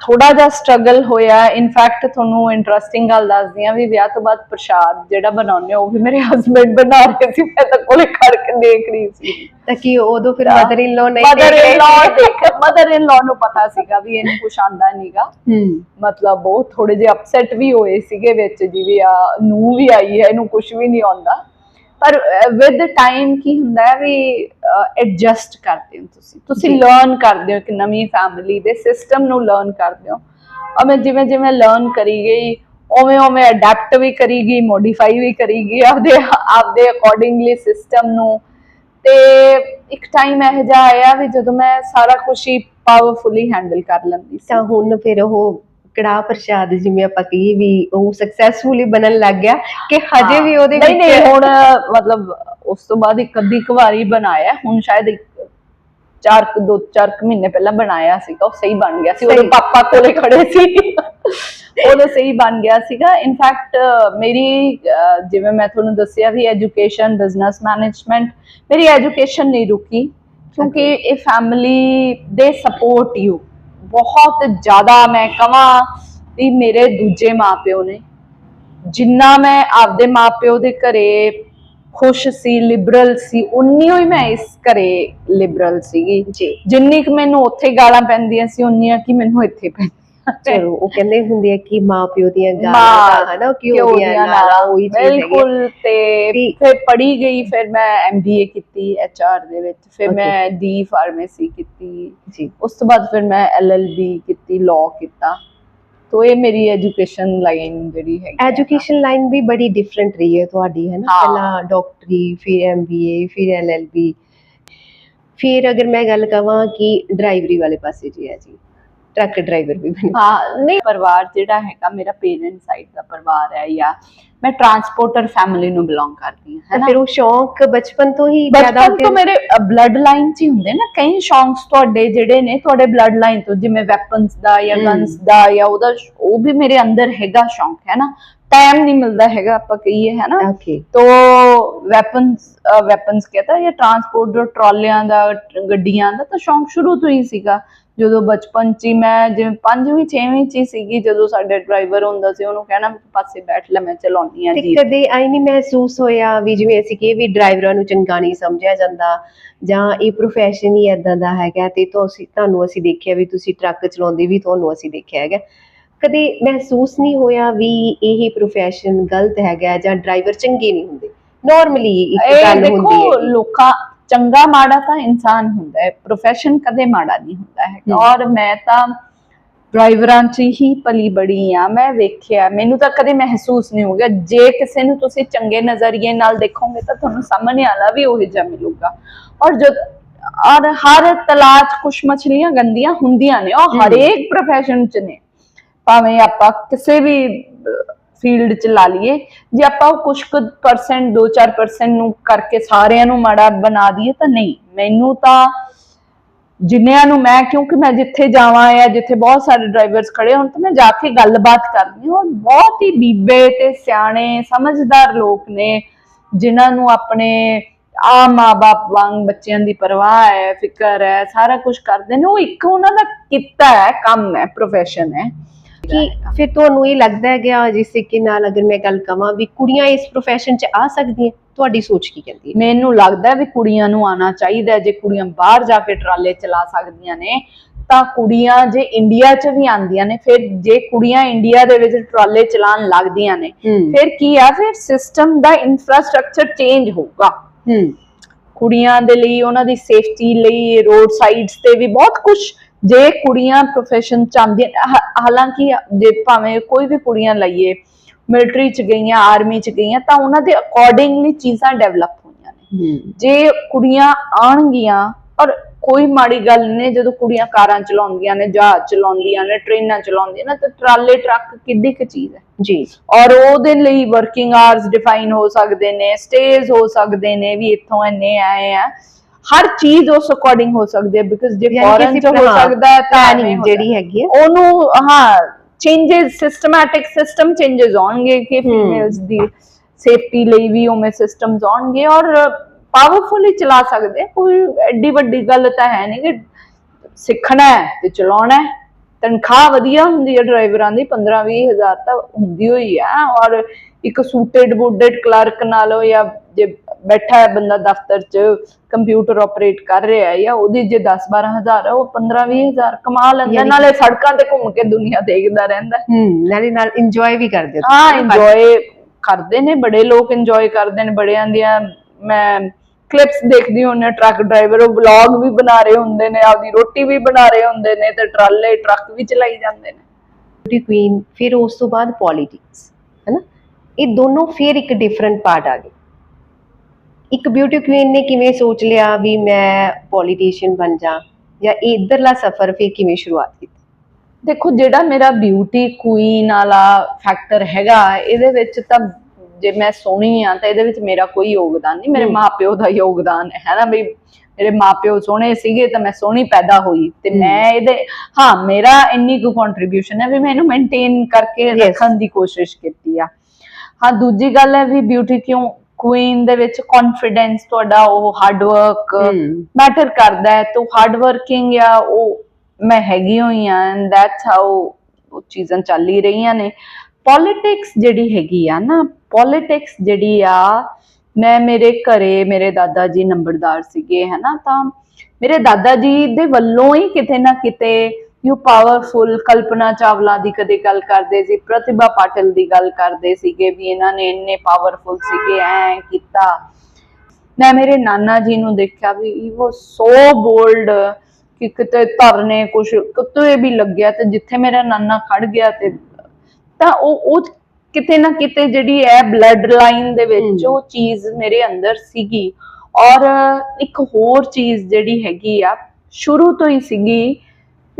ਥੋੜਾ ਜਿਹਾ ਸਟਰਗਲ ਹੋਇਆ। ਇਨਫੈਕਟ ਤੁਹਾਨੂੰ ਇੰਟਰਸਟਿੰਗ ਗੱਲ ਦੱਸਦੀ ਆ ਵੀ ਵਿਆਹ ਤੋਂ ਬਾਅਦ ਪ੍ਰਸ਼ਾਦ ਜਿਹੜਾ ਬਣਾਉਂਦੇ ਉਹ ਵੀ ਮੇਰੇ ਹਸਬੰਡ ਬਣਾ ਰਹੇ ਸੀ। ਮੈਂ ਤਾਂ ਕੋਲੇ ਖੜ ਕੇ ਦੇਖ ਰਹੀ ਸੀ। ਤਾਂ ਕਿ ਉਦੋਂ ਫਿਰ ਮਦਰ ਇਨ ਲੋ ਨਹੀਂ ਮਦਰ ਇਨ ਸੀ। ਦੇਖ ਮਦਰ ਇਨ ਲਾਅ ਨੂੰ ਪਤਾ ਸੀਗਾ ਵੀ ਇਹਨੂੰ ਕੁਝ ਆਂਦਾ ਨਹੀਂਗਾ ਹੂੰ। ਮਤਲਬ ਬਹੁਤ ਥੋੜੇ ਜਿਹੇ ਅਪਸੈਟ ਵੀ ਹੋਏ ਸੀਗੇ ਵਿੱਚ ਜਿਵੇਂ ਆ ਨੂੰ ਵੀ ਆਈ ਹੈ ਇਹਨੂੰ ਕੁਝ ਵੀ ਨਹੀਂ ਆਉਂਦਾ। ਪਰ ਵਿਦ ਟਾਈਮ ਕੀ ਹੁੰਦਾ ਹੈ ਵੀ ਐਡਜਸਟ ਕਰਦੇ ਹੋ ਤੁਸੀਂ। ਤੁਸੀਂ ਜੀ। ਲਰਨ ਕਰਦੇ ਹੋ ਇੱਕ ਨਵੀਂ ਫੈਮਿਲੀ ਦੇ ਸਿਸਟਮ ਨੂੰ ਲਰਨ ਕਰਦੇ ਹੋ। ਔਰ ਮੈਂ ਜਿਵੇਂ ਜਿਵੇਂ ਲਰਨ ਕਰੀ ਗਈ ਉਵੇਂ ਉਵੇਂ ਅਡਾਪਟ ਵੀ ਕਰੀ ਗਈ ਮੋਡੀਫਾਈ ਵੀ ਕਰੀ ਗਈ ਆਪਦੇ ਆਪਦੇ ਅਕੋਰਡਿੰਗਲੀ ਸਿਸਟਮ ਨੂੰ। ਤੇ ਇੱਕ ਟਾਈਮ ਇਹ ਜਿਹਾ ਆਇਆ ਵੀ ਜਦੋਂ ਮੈਂ ਸਾਰਾ ਕੁਝ ਹੀ ਪਾਵਰਫੁਲੀ ਹੈਂਡਲ ਕਰ ਲੈਂਦੀ ਸੀ। ਤਾਂ ਹੁਣ ਫਿਰ ਉਹ ਕੜਾਹ ਪ੍ਰਸ਼ਾਦ ਜਿਵੇਂ ਆਪਾਂ ਕਹੀਏ ਵੀ ਉਹ ਸਕਸੈਸਫੁਲੀ ਬਣਨ ਲੱਗ ਗਿਆ ਕਿ ਹਜੇ। ਵੀ ਉਹਦੇ ਨਹੀਂ ਨਹੀਂ ਵਿੱਚ ਹੁਣ ਮਤਲਬ ਉਸ ਤੋਂ ਬਾਅਦ ਇੱਕ ਅੱਧੀ ਵਾਰੀ ਬਣਾਇਆ। ਹੁਣ ਸ਼ਾਇਦ ਚਾਰ ਦੋ ਚਾਰ ਮਹੀਨੇ ਪਹਿਲਾਂ ਬਣਾਇਆ ਸੀਗਾ। ਉਹ ਸਹੀ ਬਣ ਗਿਆ ਸੀ। ਉਹਦੇ। ਪਾਪਾ ਕੋਲੇ ਖੜੇ ਸੀ। ਉਹਦੇ ਸਹੀ ਬਣ ਗਿਆ ਸੀਗਾ। ਇਨਫੈਕਟ ਮੇਰੀ ਜਿਵੇਂ ਮੈਂ ਤੁਹਾਨੂੰ ਦੱਸਿਆ ਵੀ ਐਜੂਕੇਸ਼ਨ ਬਿਜ਼ਨਸ ਮੈਨੇਜਮੈਂਟ ਮੇਰੀ ਐਜੂਕੇਸ਼ਨ ਨਹੀਂ ਰੁਕੀ। ਕਿਉਂਕਿ ਇਹ ਫੈਮਿਲੀ ਦੇ ਸਪੋਰਟ ਯੂ ਬਹੁਤ ਜ਼ਿਆਦਾ ਮੈਂ ਕਹਾਂ ਵੀ ਮੇਰੇ ਦੂਜੇ ਮਾਪਿਓ ਨੇ। ਜਿੰਨਾ ਮੈਂ ਆਪਦੇ ਮਾਪਿਓ ਦੇ ਘਰੇ ਖੁਸ਼ ਸੀ ਲਿਬਰਲ ਸੀ ਉਨੀ ਹੀ ਮੈਂ ਇਸ ਘਰੇ ਲਿਬਰਲ ਸੀਗੀ। ਜੀ। ਜਿੰਨੀ ਕਿ ਮੈਨੂੰ ਉੱਥੇ ਗਾਲਾਂ ਪੈਂਦੀਆਂ ਸੀ ਉਨੀਆਂ ਕਿ ਮੈਨੂੰ ਇੱਥੇ ਪੈਂਦੀਆਂ ਚਲੋ ਉਹ ਕਹਿੰਦੇ ਹੁੰਦੇ ਆ ਕਿ ਮਾਂ ਪਿਓ ਦੀਆਂ ਗਾਲਾਂ ਹਨਾ ਕਿ ਘਿਓ ਉਹਦੀਆਂ ਦੀਆਂ ਨਾਲਾਂ ਉਹੀ ਚੀਜ਼ ਆ। ਬਿਲਕੁਲ ਤੇ ਫਿਰ ਪੜ੍ਹੀ ਗਈ ਫਿਰ ਮੈਂ ਐਮਬੀਏ ਕੀਤੀ ਐਚਆਰ ਦੇ ਵਿੱਚ ਫਿਰ. ਮੈਂ ਡੀ ਫਾਰਮੇਸੀ ਕੀਤੀ ਜੀ ਉਸ ਤੋਂ ਬਾਅਦ ਫਿਰ ਮੈਂ ਐਲਐਲਬੀ ਕੀਤੀ ਲਾਅ ਕੀਤਾ ਤੋ ਇਹ ਮੇਰੀ ਐਜੂਕੇਸ਼ਨ ਲਾਈਨ ਜਿਹੜੀ ਆ। ਐਜੂਕੇਸ਼ਨ ਲਾਈਨ ਵੀ ਬੜੀ ਡਿਫਰੈਂਟ ਰਹੀ ਹੈ ਤੁਹਾਡੀ ਹੈ ਨਾ ਹਾਂ। ਪਹਿਲਾਂ ਡਾਕਟਰੀ ਫਿਰ ਐਮਬੀਏ ਫਿਰ ਐਲਐਲਬੀ ਫਿਰ ਅਗਰ ਮੈਂ ਗੱਲ ਕਵਾਂ ਕਿ ਡਰਾਈਵਰੀ ਵਾਲੇ ਪਾਸੇ ਜੀ ਹੈ ਜੀ ਟਰੱਕ ਡਰਾਈਵਰ ਵੀ ਬਣੇ। ਹਾਂ ਨਹੀਂ ਪਰਿਵਾਰ ਜਿਹੜਾ ਹੈਗਾ ਮੇਰਾ ਪੇਰੈਂਟ ਸਾਈਡ ਦਾ ਪਰਿਵਾਰ ਹੈ ਜਾਂ ਮੈਂ ਟਰਾਂਸਪੋਰਟਰ ਫੈਮਿਲੀ ਨੂੰ ਬਿਲੋਂਗ ਕਰਦੀ ਹਾਂ ਹੈ ਤਾਂ ਫਿਰ ਉਹ ਸ਼ੌਂਕ ਬਚਪਨ ਤੋਂ ਹੀ ਜ਼ਿਆਦਾ ਬਚਪਨ ਤੋਂ ਮੇਰੇ ਬਲੱਡ ਲਾਈਨ 'ਚ ਹੀ ਹੁੰਦੇ ਨਾ ਕਈ ਸ਼ੌਂਕਸ ਤੁਹਾਡੇ ਜਿਹੜੇ ਨੇ ਤੁਹਾਡੇ ਬਲੱਡ ਲਾਈਨ ਤੋਂ ਜਿਵੇਂ ਵੈਪਨਸ ਦਾ ਜਾਂ। ਗਨਸ ਦਾ ਜਾਂ ਉਹਦਾ ਉਹ ਵੀ ਮੇਰੇ ਅੰਦਰ ਹੈਗਾ ਸ਼ੌਂਕ ਹੈ ਨਾ? ਟਾਈਮ ਨਹੀਂ ਮਿਲਦਾ ਹੈਗਾ ਆਪਾਂ ਕਹੀਏ ਹੈ ਨਾ? ਓਕੇ तो ਵੈਪਨਸ ਵੈਪਨਸ ਕਹਤਾ ਇਹ ਟਰਾਂਸਪੋਰਟ ਟਰਾਲਿਆਂ ਦਾ ਟ- ਗੱਡੀਆਂ ਦਾ ਤਾਂ ਸ਼ੌਂਕ ਸ਼ੁਰੂ ਤੋਂ ਹੀ ਸੀਗਾ। ਜਦੋਂ ਬਚਪਨ ਚ ਹੀ ਮੈਂ ਜਿਵੇਂ ਪੰਜਵੀਂ ਛੇਵੀਂ ਚ ਸੀਗੀ ਜਦੋਂ ਸਾਡੇ ਡਰਾਈਵਰ ਹੁੰਦਾ ਸੀ ਉਹਨੂੰ ਕਹਿਣਾ ਪਾਸੇ ਬੈਠ ਲੈ ਮੈਂ ਚਲਾਉਣੀ ਆ ਜੀ। ਕਦੇ ਆਈ ਨਹੀਂ ਮਹਿਸੂਸ ਹੋਇਆ ਵੀ ਜਿਵੇਂ ਅਸੀਂ ਕਹੀਏ ਵੀ ਡਰਾਈਵਰਾਂ ਨੂੰ ਚੰਗਾ ਨਹੀਂ ਸਮਝਿਆ ਜਾਂਦਾ ਜਾਂ ਇਹ profession ਹੀ ਇਦਾਂ ਦਾ ਹੈਗਾ ਤੇ ਤੁਸੀਂ ਤੁਹਾਨੂੰ ਅਸੀਂ ਦੇਖਿਆ ਵੀ ਤੁਸੀਂ ਟਰੱਕ ਚਲਾਉਂਦੇ ਵੀ ਤੁਹਾਨੂੰ ਅਸੀਂ ਦੇਖਿਆ ਹੈਗਾ। ਕਦੇ ਮਹਿਸੂਸ ਨਹੀਂ ਹੋਇਆ ਵੀ ਇਹ profession ਗਲਤ ਹੈਗਾ ਜਾਂ ਡਰਾਈਵਰ ਚੰਗੇ ਨਹੀਂ ਹੁੰਦੇ? ਨਾਰਮਲੀ ਇੱਕ ਗੱਲ ਹੁੰਦੀ ਦੇਖੋ ਹੈ ਲੋਕਾਂ ਚੰਗਾ ਮਾੜਾ ਤਾਂ ਇਨਸਾਨ ਹੁੰਦਾ ਹੈ ਪ੍ਰੋਫੈਸ਼ਨ ਕਦੇ ਮਾੜਾ ਨਹੀਂ ਹੁੰਦਾ ਹੈ। ਔਰ ਮੈਂ ਤਾਂ ਡਰਾਈਵਰਾਂ 'ਚ ਹੀ ਪਲੀ ਬੜੀ ਆ ਮੈਂ ਵੇਖਿਆ ਮੈਨੂੰ ਤਾਂ ਕਦੇ ਮਹਿਸੂਸ ਨਹੀਂ ਹੋ ਗਿਆ ਜੇ ਕਿਸੇ ਨੂੰ ਤੁਸੀਂ ਚੰਗੇ ਨਜ਼ਰੀਏ ਨਾਲ ਦੇਖੋਗੇ ਤਾਂ ਤੁਹਾਨੂੰ ਸਾਹਮਣੇ ਆਲਾ ਵੀ ਉਹੀ ਜਿਹਾ ਮਿਲੂਗਾ ਔਰ ਜਦ ਔਰ ਹਰ ਤਲਾਸ਼ ਕੁਛ ਮਛਲੀਆਂ ਗੰਦੀਆਂ ਹੁੰਦੀਆਂ ਨੇ ਉਹ। ਹਰੇਕ ਪ੍ਰੋਫੈਸ਼ਨ 'ਚ ਨੇ ਭਾਵੇਂ ਆਪਾਂ ਕਿਸੇ ਵੀ ਫੀਲਡ ਚ ਲਾ ਲਈਏ। ਜੇ ਆਪਾਂ ਕੁਝ ਕੁ ਪਰਸੈਂਟ 2-4% ਨੂੰ ਕਰਕੇ ਸਾਰਿਆਂ ਨੂੰ ਮਾੜਾ ਬਣਾ ਦਈਏ ਤਾਂ ਨਹੀਂ। ਮੈਨੂੰ ਤਾਂ ਜਿੰਨਿਆਂ ਨੂੰ ਮੈਂ, ਕਿਉਂਕਿ ਮੈਂ ਜਿੱਥੇ ਜਾਵਾਂ ਜਾਂ ਜਿੱਥੇ ਬਹੁਤ ਸਾਰੇ ਡਰਾਈਵਰਸ ਖੜੇ ਹੋਣ, ਤਾਂ ਮੈਂ ਜਾ ਕੇ ਗੱਲਬਾਤ ਕਰਦੀ ਹਾਂ। ਔਰ ਬਹੁਤ ਹੀ ਬੀਬੇ ਤੇ ਸਿਆਣੇ, ਸਮਝਦਾਰ ਲੋਕ ਨੇ, ਜਿਨ੍ਹਾਂ ਨੂੰ ਆਪਣੇ ਆ ਮਾਂ-ਬਾਪ ਵਾਂਗ ਬੱਚਿਆਂ ਦੀ ਪਰਵਾਹ ਹੈ, ਫਿਕਰ ਹੈ, ਸਾਰਾ ਕੁਝ ਕਰਦੇ ਨੇ। ਉਹ ਇੱਕ ਉਹਨਾਂ ਦਾ ਕਿੱਤਾ ਹੈ, ਕੰਮ ਹੈ ਪ੍ਰੋਫੈਸ਼ਨ ਹੈ। ਕਿ ਫਿਰ ਤੁਹਾਨੂੰ ਇਹ ਲੱਗਦਾ ਹੈ ਕਿ ਜਿਸ ਤਰੀਕੇ ਨਾਲ ਅਗਰ ਮੈਂ ਗੱਲ ਕਵਾਂ ਵੀ ਕੁੜੀਆਂ ਇਸ profession 'ਚ ਆ ਸਕਦੀਆਂ ਤੁਹਾਡੀ ਸੋਚ ਕੀ ਕਹਿੰਦੀ ਹੈ? ਮੈਨੂੰ ਲੱਗਦਾ ਵੀ ਕੁੜੀਆਂ ਨੂੰ ਆਣਾ ਚਾਹੀਦਾ। ਜੇ ਕੁੜੀਆਂ ਬਾਹਰ ਜਾ ਕੇ ਟਰਾਲੇ ਚਲਾ ਸਕਦੀਆਂ ਨੇ ਤਾਂ ਕੁੜੀਆਂ ਜੇ ਇੰਡੀਆ 'ਚ ਵੀ ਆਂਦੀਆਂ ਨੇ ਫਿਰ ਜੇ ਕੁੜੀਆਂ ਇੰਡੀਆ ਦੇ ਵਿੱਚ ਟਰਾਲੇ ਚਲਾਉਣ ਲੱਗਦੀਆਂ ਨੇ ਫਿਰ ਕੀ ਆ? ਫਿਰ ਸਿਸਟਮ ਦਾ ਇਨਫਰਾਸਟ੍ਰਕਚਰ ਚੇਂਜ ਹੋਊਗਾ। ਹੂੰ। ਕੁੜੀਆਂ ਦੇ ਲਈ ਉਹਨਾਂ ਦੀ ਸੇਫਟੀ ਲਈ ਰੋਡ ਸਾਈਡਸ ਤੇ ਵੀ ਬਹੁਤ ਕੁਝ ਜੇ ਕੁੜੀਆਂ ਪ੍ਰੋਫੈਸ਼ਨ ਚਾਹੁੰਦੀਆਂ ਹਾਲਾਂਕਿ ਜੇ ਭਾਵੇਂ ਕੋਈ ਵੀ ਕੁੜੀਆਂ ਲਈਏ ਮਿਲਟਰੀ ਚ ਗਈਆਂ ਆਰਮੀ ਚ ਗਈਆਂ ਤਾਂ ਉਹਨਾਂ ਦੇ ਅਕੋਰਡਿੰਗਲੀ ਚੀਜ਼ਾਂ ਡਿਵੈਲਪ ਹੋਈਆਂ ਨੇ। ਜੇ ਕੁੜੀਆਂ ਆਣਗੀਆਂ ਔਰ ਕੋਈ ਮਾੜੀ ਗੱਲ ਨਹੀਂ ਜਦੋਂ ਕੁੜੀਆਂ ਕਾਰਾਂ ਚਲਾਉਂਦੀਆਂ ਨੇ ਜਹਾਜ਼ ਚਲਾਉਂਦੀਆਂ ਨੇ ਟ੍ਰੇਨਾਂ ਚਲਾਉਂਦੀਆਂ ਨੇ ਤਾਂ ਟਰਾਲੇ ਟਰੱਕ ਕਿੱਡੀ ਕੁ ਚੀਜ਼ ਹੈ। ਜੀ। ਔਰ ਉਹਦੇ ਲਈ ਵਰਕਿੰਗ ਆਵਰਸ ਡਿਫਾਈਨ ਹੋ ਸਕਦੇ ਨੇ ਸਟੇਜ ਹੋ ਸਕਦੇ ਨੇ ਵੀ ਇੱਥੋਂ ਇੰਨੇ ਆਏ ਆ। ਹਰ ਚੀਜ਼ ਉਸ ਅਕੋਰਡਿੰਗ ਹੋ ਸਕਦੀ ਹੈ ਬਿਕਾਜ਼ ਜੇ ਫੋਰਨ ਚ ਹੋ ਸਕਦਾ ਹੈ ਹੋ ਜਿਹੜੀ ਹੈਗੀ ਹੈ ਉਹਨੂੰ ਹਾਂ ਚੇਂਜਸ ਸਿਸਟਮੈਟਿਕ ਸਿਸਟਮ ਚੇਂਜਸ ਆਉਣਗੇ ਕਿ। ਫੀਮੇਲਸ ਦੀ ਸੇਫਟੀ ਲਈ ਵੀ ਉਵੇਂ ਸਿਸਟਮਸ ਆਉਣਗੇ ਔਰ ਪਾਵਰਫੁਲੀ ਚਲਾ ਸਕਦੇ। ਕੋਈ ਐਡੀ ਵੱਡੀ ਗੱਲ ਤਾਂ ਹੈ ਨਹੀਂ ਕਿ ਸਿੱਖਣਾ ਹੈ ਤੇ ਚਲਾਉਣਾ ਹੈ ਤਨਖਾਹ ਵਧੀਆ ਹੁੰਦੀ ਹੈ ਡਰਾਈਵਰਾਂ ਦੀ 15 20 ਹਜ਼ਾਰ ਤਾਂ ਹੁੰਦੀ ਹੋਈ ਹੈ ਔਰ ਇੱਕ ਸੂਟਡ ਬੂਟਡ ਕਲਰਕ ਨਾਲੋਂ ਜਾਂ ਜੇ ਬੈਠਾ ਹੈ ਬੰਦਾ ਦਫ਼ਤਰ 'ਚ ਕੰਪਿਊਟਰ ਆਪਰੇਟ ਕਰ ਰਿਹਾ ਹੈ ਜਾਂ ਉਹਦੀ ਜੇ 10 12 ਹਜ਼ਾਰ ਹੈ ਉਹ 15 20 ਹਜ਼ਾਰ ਕਮਾ ਲੈਂਦਾ ਨਾਲੇ ਸੜਕਾਂ ਤੇ ਘੁੰਮ ਕੇ ਦੁਨੀਆ ਦੇਖਦਾ ਰਹਿੰਦਾ ਹੈ। ਨਾਲੇ ਨਾਲ ਇੰਜੋਏ ਵੀ ਕਰਦੇ ਹੋ। ਇੰਜੋਏ ਕਰਦੇ ਨੇ ਬੜੇ ਲੋਕ ਇੰਜੋਏ ਕਰਦੇ ਨੇ ਬੜਿਆਂ ਦੀਆਂ ਮੈਂ ਕਲਿੱਪਸ ਦੇਖਦੀ ਹੁੰਦੀ ਟਰੱਕ ਡਰਾਈਵਰ ਉਹ ਵਲੌਗ ਵੀ ਬਣਾ ਰਹੇ ਹੁੰਦੇ ਨੇ ਆਪਦੀ ਰੋਟੀ ਵੀ ਬਣਾ ਰਹੇ ਹੁੰਦੇ ਨੇ ਤੇ ਟਰਾਲੇ ਟਰੱਕ ਵੀ ਚਲਾਈ ਜਾਂਦੇ ਨੇ ਬਿਊਟੀ ਕੁਈਨ ਫਿਰ ਉਸ ਤੋਂ ਬਾਅਦ ਪੋਲਿਟਿਕਸ ਹੈਨਾ ਇਹ ਦੋਨੋਂ ਫਿਰ ਇੱਕ ਡਿਫਰੈਂਟ ਪਾਰਟ ਆ ਗਏ ਇੱਕ ਬਿਊਟੀ ਕੁਈਨ ਨੇ ਕਿਵੇਂ ਸੋਚ ਲਿਆ ਵੀ ਮੈਂ ਪੋਲੀਟੀਸ਼ੀਅਨ ਬਣ ਜਾ ਜਾਂ ਇਧਰਲਾ ਸਫ਼ਰ ਫਿਰ ਕਿਵੇਂ ਸ਼ੁਰੂਆਤ ਕੀਤੀ ਦੇਖੋ ਜਿਹੜਾ ਮੇਰਾ ਬਿਊਟੀ ਕੁਈਨ ਵਾਲਾ ਫੈਕਟਰ ਹੈਗਾ ਇਹਦੇ ਵਿੱਚ ਤਾਂ ਜੇ ਮੈਂ ਸੋਹਣੀ ਆ ਤਾਂ ਇਹਦੇ ਵਿੱਚ ਮੇਰਾ ਕੋਈ ਯੋਗਦਾਨ ਨਹੀਂ ਮੇਰੇ। ਮਾਪਿਓ ਦਾ ਯੋਗਦਾਨ ਹੈ ਨਾ ਵੀ ਮੇਰੇ ਮਾਪਿਓ ਸੋਹਣੇ ਸੀਗੇ ਤਾਂ ਮੈਂ ਸੋਹਣੀ ਪੈਦਾ ਹੋਈ ਤੇ। ਮੈਂ ਇਹਦੇ ਹਾਂ ਮੇਰਾ ਇੰਨੀ ਕੁ ਕੰਟਰੀਬਿਊਸ਼ਨ ਹੈ ਵੀ ਮੈਂ ਇਹਨੂੰ ਮੇਨਟੇਨ ਕਰਕੇ. ਰੱਖਣ ਦੀ ਕੋਸ਼ਿਸ਼ ਕੀਤੀ ਆ ਹਾਂ ਦੂਜੀ ਗੱਲ ਹੈ ਵੀ ਬਿਊਟੀ ਕਿਉਂ ਕੁਈਨ ਦੇ ਵਿੱਚ ਕੌਨਫੀਡੈਂਸ ਤੁਹਾਡਾ ਉਹ ਹਾਰਡ ਵਰਕ ਮੈਟਰ ਕਰਦਾ ਹੈ ਤਾਂ ਹਾਰਡ ਵਰਕਿੰਗ ਜਾਂ ਉਹ ਮੈਂ ਹੈਗੀ ਹੋਈ ਆ ਐਂਡ ਦੈਟਸ ਹਾਊ ਉਹ ਚੀਜ਼ਾਂ ਚੱਲ ਹੀ ਰਹੀਆਂ ਨੇ। ਪੋਲਿਟਿਕਸ ਜਿਹੜੀ ਹੈਗੀ ਆ ਨਾ ਪੋਲਿਟਿਕਸ ਜਿਹੜੀ ਆ ਮੈਂ ਮੇਰੇ ਘਰੇ ਮੇਰੇ ਦਾਦਾ ਜੀ ਨੰਬਰਦਾਰ ਸੀਗੇ ਹਨਾ ਤਾਂ ਮੇਰੇ ਦਾਦਾ ਜੀ ਦੇ ਵੱਲੋਂ ਹੀ ਕਿਤੇ ਨਾ ਕਿਤੇ ਯੂ ਪਾਵਰਫੁਲ ਕਲਪਨਾ ਚਾਵਲਾ ਦੀ ਕਦੇ ਗੱਲ ਕਰਦੇ ਸੀ ਪ੍ਰਤਿਭਾ ਪਾਟਿਲ ਦੀ ਗੱਲ ਕਰਦੇ ਸੀਗੇ ਵੀ ਇਹਨਾਂ ਨੇ ਇੰਨੇ ਪਾਵਰਫੁਲ ਸੀਗੇ ਐ ਕੀਤਾ ਮੈਂ ਮੇਰੇ ਨਾਨਾ ਜੀ ਨੂੰ ਦੇਖਿਆ ਵੀ ਉਹ ਸੋ ਬੋਲਡ ਕਿ ਕਿਤੇ ਧਰਨੇ ਕੁਛ ਕਿਤੇ ਵੀ ਲੱਗਿਆ ਤੇ ਜਿੱਥੇ ਮੇਰਾ ਨਾਨਾ ਖੜ ਗਿਆ ਤੇ ਤਾਂ ਉਹ ਉਹ ਕਿਤੇ ਨਾ ਕਿਤੇ ਜਿਹੜੀ ਹੈ ਬਲੱਡ ਲਾਈਨ ਦੇ ਵਿੱਚ। ਉਹ ਚੀਜ਼ ਮੇਰੇ ਅੰਦਰ ਸੀਗੀ ਔਰ ਇੱਕ ਹੋਰ ਚੀਜ਼ ਜਿਹੜੀ ਹੈਗੀ ਆ ਸ਼ੁਰੂ ਤੋਂ ਹੀ ਸੀਗੀ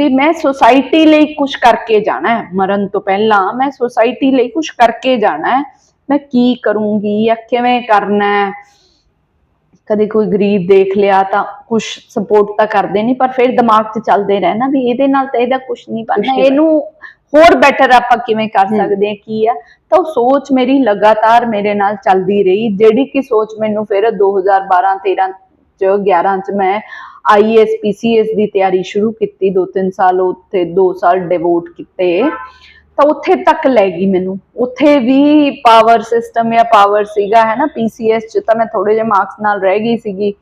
ਵੀ ਮੈਂ ਸੋਸਾਇਟੀ ਲਈ ਕੁਝ ਕਰਕੇ ਜਾਣਾ ਹੈ। ਮਰਨ ਤੋਂ ਪਹਿਲਾਂ ਮੈਂ ਸੋਸਾਇਟੀ ਲਈ ਕੁਝ ਕਰਕੇ ਜਾਣਾ ਹੈ। ਮੈਂ ਕੀ ਕਰੂੰਗੀ? ਜਾਂ ਕਿਵੇਂ ਕਰਨਾ ਹੈ? ਕਦੇ ਕੋਈ ਗਰੀਬ ਦੇਖ ਲਿਆ ਤਾਂ ਕੁਝ ਸਪੋਰਟ ਤਾਂ ਕਰਦੇ ਨਹੀਂ ਪਰ ਫਿਰ ਦਿਮਾਗ 'ਚ ਚੱਲਦੇ ਰਹਿਣਾ ਵੀ ਇਹਦੇ ਨਾਲ ਤਾਂ ਇਹਦਾ ਕੁਝ ਨਹੀਂ ਬਣਨਾ। ਇਹਨੂੰ ਹੋਰ ਬੈਟਰ ਆਪਾਂ ਕਿਵੇਂ ਕਰ। ਸਕਦੇ ਹਾਂ? ਕੀ ਆ ਤਾਂ ਉਹ ਸੋਚ ਮੇਰੀ ਲਗਾਤਾਰ ਮੇਰੇ ਨਾਲ ਚੱਲਦੀ ਰਹੀ। ਜਿਹੜੀ ਕਿ ਸੋਚ ਮੈਨੂੰ ਫਿਰ 2012 13 ਚ 11 ਚ ਮੈਂ ਆਈਐਸ ਪੀਸੀਐਸ ਦੀ ਤਿਆਰੀ ਸ਼ੁਰੂ ਕੀਤੀ 2-3 ਸਾਲ ਉੱਥੇ 2 ਸਾਲ ਡਿਵੋਟ ਕੀਤੇ। ਤਾਂ ਉੱਥੇ ਤੱਕ ਲੈ ਗਈ ਮੈਨੂੰ। ਉੱਥੇ ਵੀ ਪਾਵਰ ਸਿਸਟਮ ਜਾਂ ਪਾਵਰ ਸੀਗਾ, ਹੈ ਨਾ ਪੀਸੀਐਸ ਚ ਤਾਂ ਮੈਂ ਥੋੜੇ ਜਿਹੇ ਮਾਰਕਸ ਨਾਲ ਰਹਿ ਗਈ ਸੀਗੀ।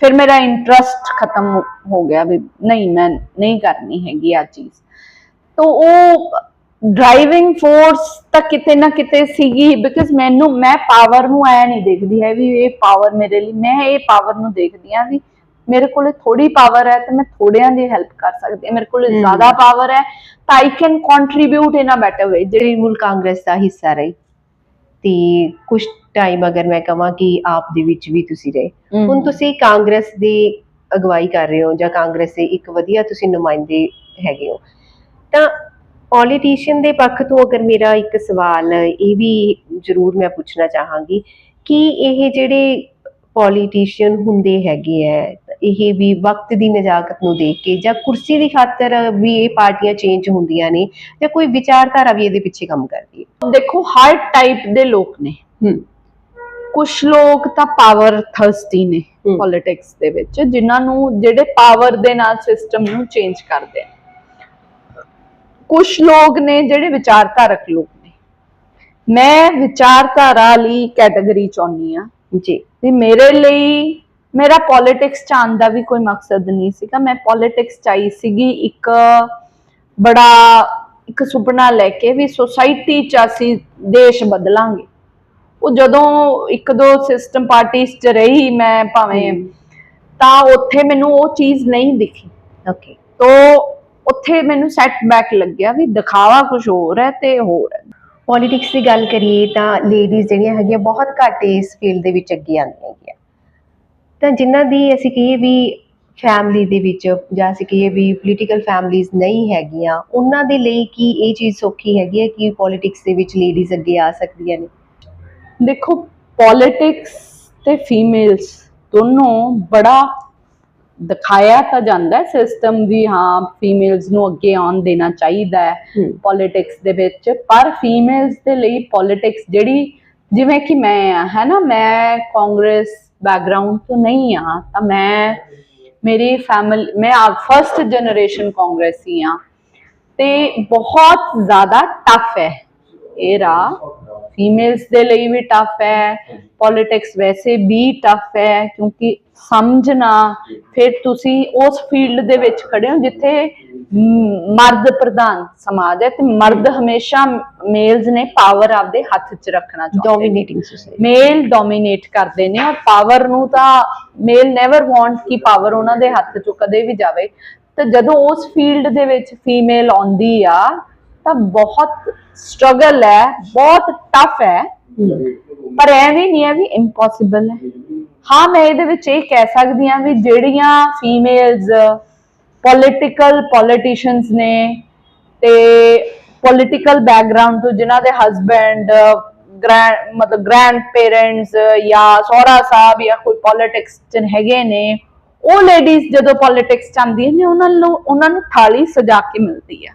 ਫਿਰ ਮੇਰਾ ਇੰਟਰਸਟ ਖਤਮ ਹੋ- ਹੋ ਗਿਆ ਵੀ ਨਹੀਂ, ਮੈਂ ਨਹੀਂ ਕਰਨੀ ਹੈਗੀ ਆ ਚੀਜ਼। ਤਾਂ ਉਹ ਡਰਾਈਵਿੰਗ ਫੋਰਸ ਤਾਂ ਕਿਤੇ ਨਾ ਕਿਤੇ ਸੀਗੀ ਬਿਕਾਜ਼ ਮੈਨੂੰ, ਮੈਂ ਪਾਵਰ ਨੂੰ ਐ ਨਹੀਂ ਦੇਖਦੀ ਹੈ ਵੀ ਇਹ ਪਾਵਰ ਮੇਰੇ ਲਈ, ਮੈਂ ਇਹ ਪਾਵਰ ਨੂੰ ਦੇਖਦੀ ਆ ਵੀ ਮੇਰੇ ਕੋਲੇ ਥੋੜੀ ਪਾਵਰ ਹੈ ਤੇ ਮੈਂ ਥੋੜਿਆਂ ਦੀ ਹੈਲਪ ਕਰ ਸਕਦੀ ਹਾਂ। ਮੇਰੇ ਕੋਲੇ। ਜ਼ਿਆਦਾ ਪਾਵਰ ਹੈ ਤਾਂ I can contribute in a better way Trinamool Congress ਦਾ ਹਿੱਸਾ ਰਹੀ। ਤੇ ਕੁਝ ਟਾਈਮ ਅਗਰ ਮੈਂ ਕਹਾਂ ਕਿ ਆਪ ਦੇ ਵਿੱਚ ਵੀ ਤੁਸੀਂ ਰਹੇ। ਹੁਣ ਤੁਸੀਂ ਕਾਂਗਰਸ ਦੀ ਅਗਵਾਈ ਕਰ ਰਹੇ ਹੋ ਜਾਂ ਕਾਂਗਰਸ ਦੇ ਇੱਕ ਵਧੀਆ ਤੁਸੀਂ ਨੁਮਾਇੰਦੇ ਹੈਗੇ ਹੋ। ਤਾਂ ਪੋਲੀਟੀਸ਼ੀਅਨ ਦੇ ਪੱਖ ਤੋਂ ਅਗਰ ਮੇਰਾ ਇੱਕ ਸਵਾਲ ਇਹ ਵੀ ਜ਼ਰੂਰ ਮੈਂ ਪੁੱਛਣਾ ਚਾਹਾਂਗੀ ਕਿ ਇਹ ਜਿਹੜੇ ਪੋਲੀਟੀਸ਼ੀਅਨ ਹੁੰਦੇ ਹੈਗੇ ਹੈ ਇਹ ਵੀ ਵਕਤ ਦੀ ਨਜ਼ਾਕਤ ਨੂੰ ਦੇਖ ਕੇ ਜਾਂ ਕੁਰਸੀ ਦੀ ਖਾਤਰ ਵੀ ਇਹ ਪਾਰਟੀਆਂ ਚੇਂਜ ਹੁੰਦੀਆਂ ਨੇ ਜਾਂ ਕੋਈ ਵਿਚਾਰਧਾਰਾ ਵੀ ਇਹਦੇ ਪਿੱਛੇ ਕੰਮ ਕਰਦੀ ਹੈ। ਦੇਖੋ ਹਰ ਟਾਈਪ ਦੇ ਲੋਕ ਨੇ। ਹੂੰ। ਕੁਝ ਲੋਕ ਤਾਂ ਪਾਵਰ ਥਰਸਟੀ ਨੇ। ਪੋਲਿਟਿਕਸ ਦੇ ਵਿੱਚ ਜਿਨ੍ਹਾਂ ਨੂੰ ਜਿਹੜੇ ਪਾਵਰ ਦੇ ਨਾਲ ਸਿਸਟਮ ਨੂੰ ਚੇਂਜ ਕਰਦੇ ਆ ਕੁਝ ਲੋਕ ਨੇ ਜਿਹੜੇ ਵਿਚਾਰਧਾਰਕ ਲੋਕ ਨੇ। ਮੈਂ ਵਿਚਾਰਧਾਰਾ ਲਈ ਕੈਟਾਗਰੀ ਚਾਹੁੰਦੀ ਆ ਜੀ। ਵੀ ਮੇਰੇ ਲਈ ਮੇਰਾ ਪੋਲਿਟਿਕਸ ਚ ਆਉਣ ਦਾ ਵੀ ਕੋਈ ਮਕਸਦ ਨਹੀਂ ਸੀਗਾ। ਮੈਂ ਪੋਲਿਟਿਕਸ ਚ ਆਈ ਸੀਗੀ ਇੱਕ ਬੜਾ ਇੱਕ ਸੁਪਨਾ ਲੈ ਕੇ ਵੀ ਸੋਸਾਇਟੀ ਚ ਅਸੀਂ ਦੇਸ਼ ਬਦਲਾਂਗੇ। ਉਹ ਜਦੋਂ ਇੱਕ ਦੋ ਸਿਸਟਮ ਪਾਰਟੀਆਂ ਚ ਰਹੀ ਮੈਂ ਭਾਵੇਂ ਤਾਂ ਉੱਥੇ ਮੈਨੂੰ ਉਹ ਚੀਜ਼ ਨਹੀਂ ਦਿਖੀ। ਓਕੇ ਤੋ ਉੱਥੇ ਮੈਨੂੰ ਸੈਟਬੈਕ ਲੱਗਿਆ ਵੀ ਦਿਖਾਵਾ ਕੁਝ ਹੋਰ ਹੈ ਤੇ ਹੋਰ ਹੈ। ਪੋਲਿਟਿਕਸ ਦੀ ਗੱਲ ਕਰੀਏ ਤਾਂ ਲੇਡੀਜ਼ ਜਿਹੜੀਆਂ ਹੈਗੀਆਂ ਬਹੁਤ ਘੱਟ ਇਸ ਫੀਲਡ ਦੇ ਵਿੱਚ ਅੱਗੇ ਆਉਂਦੀਆਂ ਹੈਗੀਆਂ। ਤਾਂ ਜਿਨ੍ਹਾਂ ਦੀ ਅਸੀਂ ਕਹੀਏ ਵੀ ਫੈਮਿਲੀ ਦੇ ਵਿੱਚ ਜਾਂ ਅਸੀਂ ਕਹੀਏ ਵੀ ਪੋਲੀਟੀਕਲ ਫੈਮਿਲੀਜ਼ ਨਹੀਂ ਹੈਗੀਆਂ ਉਹਨਾਂ ਦੇ ਲਈ ਕੀ ਇਹ ਚੀਜ਼ ਸੌਖੀ ਹੈਗੀ ਹੈ ਕਿ ਪੋਲਿਟਿਕਸ ਦੇ ਵਿੱਚ ਲੇਡੀਜ਼ ਅੱਗੇ ਆ ਸਕਦੀਆਂ ਨੇ ਦੇਖੋ ਪੋਲਿਟਿਕਸ ਤੇ ਫੀਮੇਲਸ ਦੋਨੋਂ ਬੜਾ ਦਿਖਾਇਆ ਤਾਂ ਜਾਂਦਾ ਹੈ ਸਿਸਟਮ ਵੀ ਹਾਂ ਫੀਮੇਲਸ ਨੂੰ ਅੱਗੇ ਆਉਣ ਦੇਣਾ ਚਾਹੀਦਾ ਹੈ। ਪੋਲਿਟਿਕਸ ਦੇ ਵਿੱਚ ਪਰ ਫੀਮੇਲਸ ਦੇ ਲਈ ਪੋਲਿਟਿਕਸ ਜਿਹੜੀ ਜਿਵੇਂ ਕਿ ਮੈਂ ਆ ਹੈ ਨਾ ਮੈਂ ਕਾਂਗਰਸ ਬੈਕਗ੍ਰਾਉਂਡ ਤੋਂ ਨਹੀਂ ਆ ਤਾਂ ਮੈਂ, ਮੇਰੀ ਫੈਮਿਲੀ ਮੈਂ ਫਰਸਟ ਜਨਰੇਸ਼ਨ ਕਾਂਗਰਸੀ ਆ ਤੇ ਬਹੁਤ ਜ਼ਿਆਦਾ ਟਫ ਹੈ। ਇਹ ਰਾਹ ਫੀਮੇਲਸ ਦੇ ਲਈ ਵੀ ਟਫ ਹੈ ਪੋਲਿਟਿਕਸ ਵੈਸੇ ਵੀ ਟਫ ਹੈ ਕਿਉਂਕਿ ਸਮਝਣਾ ਫਿਰ ਤੁਸੀਂ ਉਸ ਫੀਲਡ ਦੇ ਵਿੱਚ ਖੜੇ ਹੋ ਜਿੱਥੇ ਮਰਦ ਪ੍ਰਧਾਨ ਸਮਾਜ ਹੈ ਤੇ ਮਰਦ ਹਮੇਸ਼ਾ ਮੇਲਸ ਨੇ ਪਾਵਰ ਆਪਦੇ ਹੱਥ 'ਚ ਰੱਖਣਾ ਚਾਹੁੰਦੇ ਨੇ। ਡੋਮਿਨੇਟਿੰਗ ਸੋਸਾਇਟੀ ਮੇਲ ਡੋਮਿਨੇਟ ਕਰਦੇ ਨੇ ਔਰ ਪਾਵਰ ਨੂੰ ਤਾਂ ਮੇਲ ਨੈਵਰ ਵਾਂਟ ਕਿ ਪਾਵਰ ਉਹਨਾਂ ਦੇ ਹੱਥ ਚੋਂ ਕਦੇ ਵੀ ਜਾਵੇ। ਤਾਂ ਜਦੋਂ ਉਸ ਫੀਲਡ ਦੇ ਵਿੱਚ ਫੀਮੇਲ ਆਉਂਦੀ ਆ ਤਾਂ ਬਹੁਤ ਸਟਰਗਲ ਹੈ, ਬਹੁਤ ਟਫ ਹੈ। ਪਰ ਐਵੇਂ ਨਹੀਂ ਹੈ ਵੀ ਇੰਪੋਸੀਬਲ ਹੈ। ਹਾਂ, ਮੈਂ ਇਹਦੇ ਵਿੱਚ ਇਹ ਕਹਿ ਸਕਦੀ ਹਾਂ ਵੀ ਜਿਹੜੀਆਂ ਫੀਮੇਲਸ ਪੋਲਿਟੀਕਲ ਪੋਲੀਟੀਸ਼ੀਅਨਸ ਨੇ ਤੇ ਪੋਲਿਟੀਕਲ ਬੈਕਗ੍ਰਾਉਂਡ ਤੋਂ ਜਿਨ੍ਹਾਂ ਦੇ ਹਸਬੈਂਡ ਗ੍ਰੈਂਡ ਮਤਲਬ ਗ੍ਰੈਂਡ ਪੇਰੈਂਟਸ ਜਾਂ ਸੋਹਰਾ ਸਾਹਿਬ ਜਾਂ ਕੋਈ ਪੋਲਿਟਿਕਸ ਚ ਹੈਗੇ ਨੇ ਉਹ ਲੇਡੀਜ਼ ਜਦੋਂ ਪੋਲਿਟਿਕਸ ਚ ਆਉਂਦੀਆਂ ਨੇ ਉਹਨਾਂ ਨੂੰ ਉਹਨਾਂ ਨੂੰ ਥਾਲੀ ਸਜਾ ਕੇ ਮਿਲਦੀ ਆ।